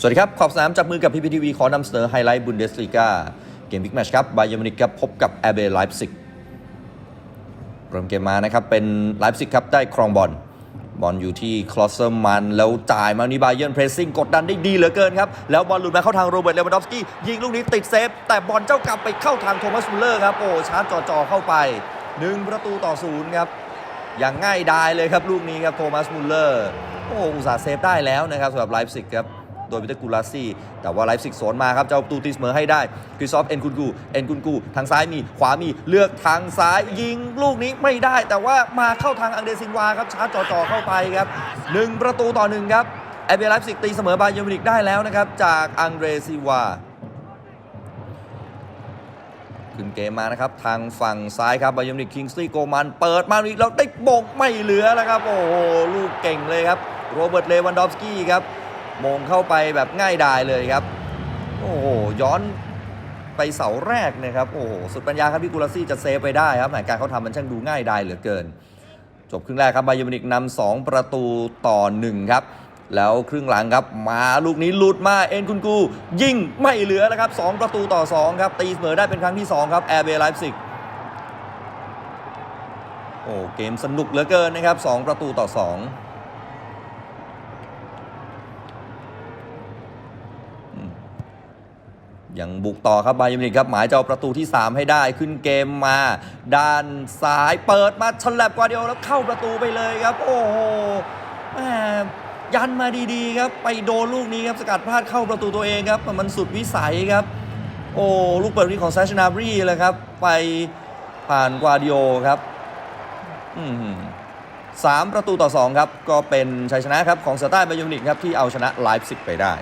สวัสดีครับ ขอบสนามจับมือกับ PPTV ขอนำเสนอไฮไลท์บุนเดสลีกาเกมบิ๊กแมชครับบาเยอร์มินิกครับพบกับแอเบไลฟ์ซิกเริ่มเกมมานะครับ เป็นไลฟ์ซิกครับได้ครองบอลบอลอยู่ที่คลอสเซอร์มัน แล้วจ่ายมานี่บาเยอร์เพรสซิ่งกดดันได้ดีเหลือเกินครับ แล้วบอลหลุดมาเข้าทางโรเบิร์ตเลวานดอฟสกี้ยิงลูกนี้ติดเซฟ แต่บอลเจ้ากลับไปเข้าทางโทมัสมุลเลอร์ครับ โอ้ชาร์จจ่อๆเข้าไป 1 ประตูต่อศูนย์ครับ อย่างง่ายดายเลยครับลูกนี้ครับโทมัสมุลเลอร์โอ้อุตส่าห์เซฟได้แล้วนะครับสำหรับไลฟ์ซิกครับ ดยวิเตอร์กูลาซี่ แต่ว่าไลฟ์ซิกสวนมาครับ เจ้าประตูตีเสมอให้ได้คริสซอฟเอ็นกุนกูเอ็นกุนกูทางซ้ายมีขวามีเลือกทางซ้ายยิงลูกนี้ไม่ได้ แต่ว่ามาเข้าทางอังเดรซินวาครับชาร์จจ่อๆเข้าไปครับ1ประตูต่อหนึ่งครับแอเบไลฟ์ซิกตีเสมอบาเยอร์มินิกได้แล้วนะครับจากอังเดรซินวาขึ้นเกมมานะครับ ทางฝั่งซ้ายครับบายอมินิกคิงสลีย์โกมัน เปิดมาอีกแล้วได้บงไม่เหลือแล้วครับ โอ้โห ลูกเก่งเลยครับ โรเบิร์ตเลวันดอฟสกี้ครับ มงเข้าไปแบบง่ายดายเลยครับ โอ้โหย้อนไปเสาแรกนะครับ โอ้โหสุดปัญญาครับพี่กุลซี่จะเซฟไปได้ครับแหมการเขาทำมันช่างดูง่ายดายเหลือเกิน จบครึ่งแรกครับบาเยอร์มินิกนำ2ประตูต่อ1ครับ แล้วครึ่งหลังครับมาลูกนี้หลุดมาเอ็นคุนกู ยิงไม่เหลือแล้วครับ2ประตูต่อ2ครับตีเสมอได้เป็นครั้งที่2ครับแอร์เบย์ไลฟ์ซิกโอ้เกมสนุกเหลือเกินนะครับ2ประตูต่อ2 ยังบุกต่อครับบาเยมินิกครับ หมายจะเอาประตูที่ 3 ให้ได้ขึ้นเกมมา ด้านซ้ายเปิดมาฉลับกว่าเดียวแล้วเข้าประตูไปเลยครับ โอ้โหแหมยันมาดีๆครับ ไปโดนลูกนี้ครับสกัดพลาดเข้าประตูตัวเองครับ มันสุดวิสัยครับ โอ้ลูกเปิดนี้ของแซชนาบรีเลยครับ ไปผ่านกวาดิโอครับสามประตูต่อ2ครับ ก็เป็นชัยชนะครับของเซอร์ต้าบายอร์มินิกครับที่เอาชนะไลฟ์ซิกไปได้